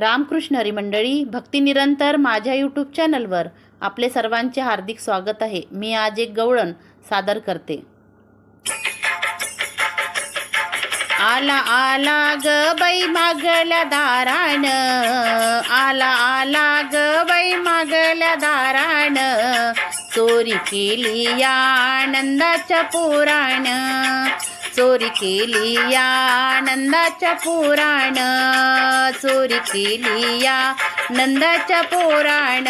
रामकृष्णरी मंडळी भक्ती निरंतर माझ्या यूट्यूब चॅनलवर आपले सर्वांचे हार्दिक स्वागत आहे. मी आज एक गवळण सादर करते. आला आला ग बाई मागल्या दाराण आला आला ग बाई मागल्या दाराण चोरी केली या आनंदाच्या पुराण चोरी केली या नंदाच्या पुराण. चोरी केली या नंदाच्या पुराण.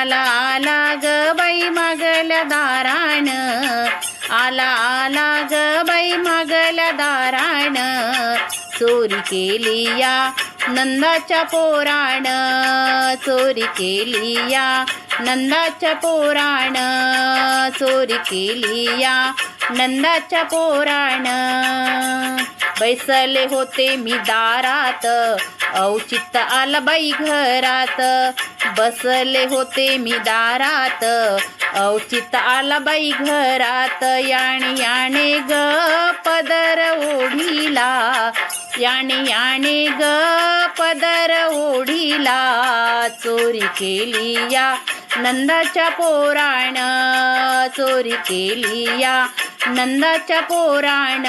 आला आला ग बाई मागल दाराण. आला आला ग बाई मागल दाराण. चोरी केली या नंदाच्या पोराण. चोरी केली या नंदाच्या पोराण. चोरी केली या नंदाच्या पोराण. बैसले होते मी दारात. औचित आला बाई घरात. बसले होते मी दारात. औचित आला बाई घरात. याने याने ग पदर ओढीला. याने याने ग पदर ओढीला. चोरी केली या नंदाच्या पोराण चोरी केली या नंदाच्या पोराण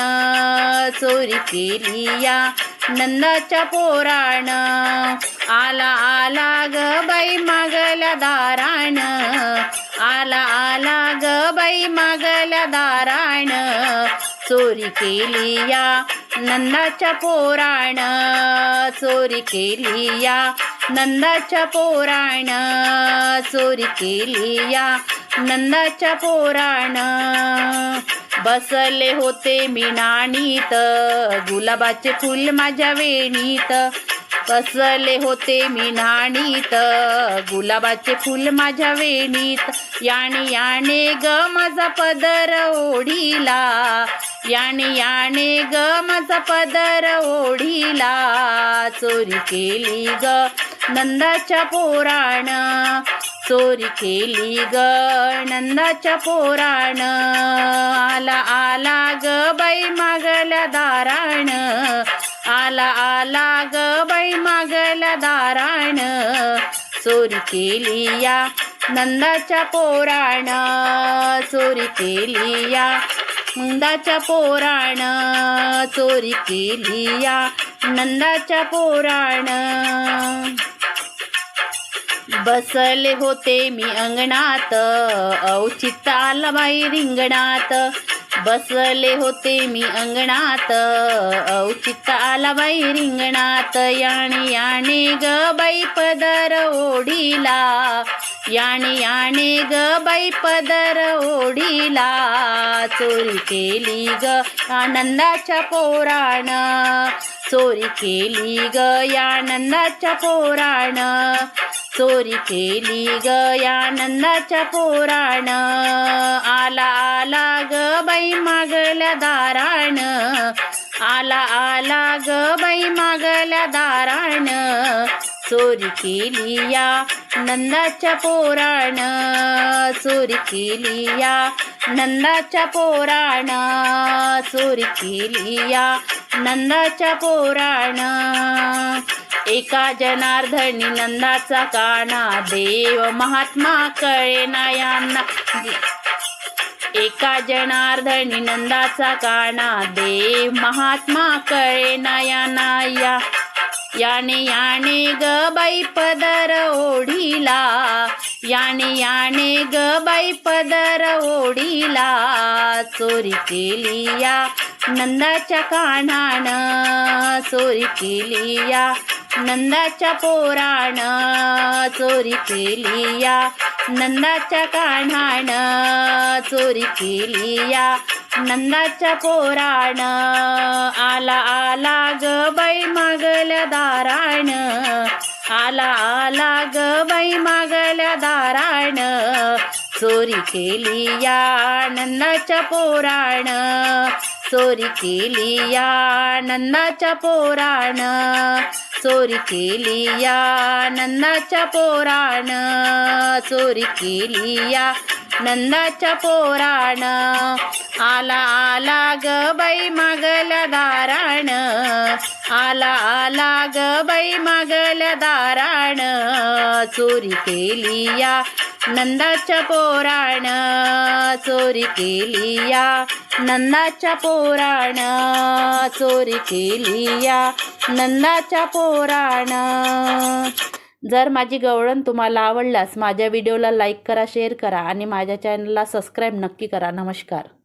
चोरी केली या नंदाच्या पोराण आला आला ग बाई मागल्या दाराण. आला आला ग बाई मागल्या दाराण. चोरी केली या नंदाच्या पोराण चोरी केली या नंदाच्या पोराण चोरी केली या नंदाच्या पोराण बसले होते मी नाणीत गुलाबाचे फुल माझ्या वेणीत. बसले होते मी नाणीत गुलाबाचे फुल माझ्या वेणीत. याने याने ग माझा पदर ओढीला. याने याने ग माझा पदर ओढीला. चोरी केली ग नंदाच्या पोराण. चोरी केली ग नंदाच्या पोराण. आला आला ग बाई मागल्या दाराण. आला आला ग बाई मागला दाराण. चोरी केली या नंदाच्या पोराण. चोरी केली या नंदाच्या पोराण. चोरी केली या नंदाच्या पोराण. बसले होते मी अंगणात औचित आला बाई रिंगणात. बसले होते मी अंगणात. औचित आला बाई रिंगणात. याने याने ग बाई पदर ओढीला. याने याने ग बाई पदर ओढीला. चोरी केली ग आनंदाच्या पोराण. चोरी केली ग या आनंदाच्या पोराण. चोरी केली ग या नंदाच्या पोराण. आला आला ग बाई मागल्या दाराण. आला आला ग बाई मागल्या दाराण. चोरी केली या नंदाच्या पोराण. चोरी केली या नंदाच्या पोराण. चोरी केली या नंदाच्या पोराण. एका जनार्दनी नंदाचा काना देव महात्मा कळेना यांना. एका जनार्दनी नंदाचा काना देव महात्मा कळेना यांना. या याने याने ग बाई पदर ओढीला. याने याने ग बाई पदर ओढीला. चोरी केली या नंदाच्या कानानं चोरी केली या नंदाच्या पोराण चोरी केली या नंदाच्या कान्हाण चोरी केली या नंदाच्या पोराण आला आला ग बाई मागल्या दाराण. आला आला ग बाई मागल्या दाराण. चोरी केली या नंदाच्या पोराण. चोरी केली या नंदाच्या पोराण चोरी केली या नंदाच्या पोराण चोरी केली या नंदाच्या पोराण आला आला ग बाई मागल्या दाराण आला आला ग बाई मागल्या दाराण चोरी केली या नंदाच्या पोराण चोरी केली या नंदाच्या पोराण चोरी केली या नंदाच्या पोराण जर माझी गवळण तुम्हाला आवडल्यास माझ्या व्हिडिओला लाईक करा शेअर करा आणि माझ्या चॅनलला सबस्क्राईब नक्की करा. नमस्कार.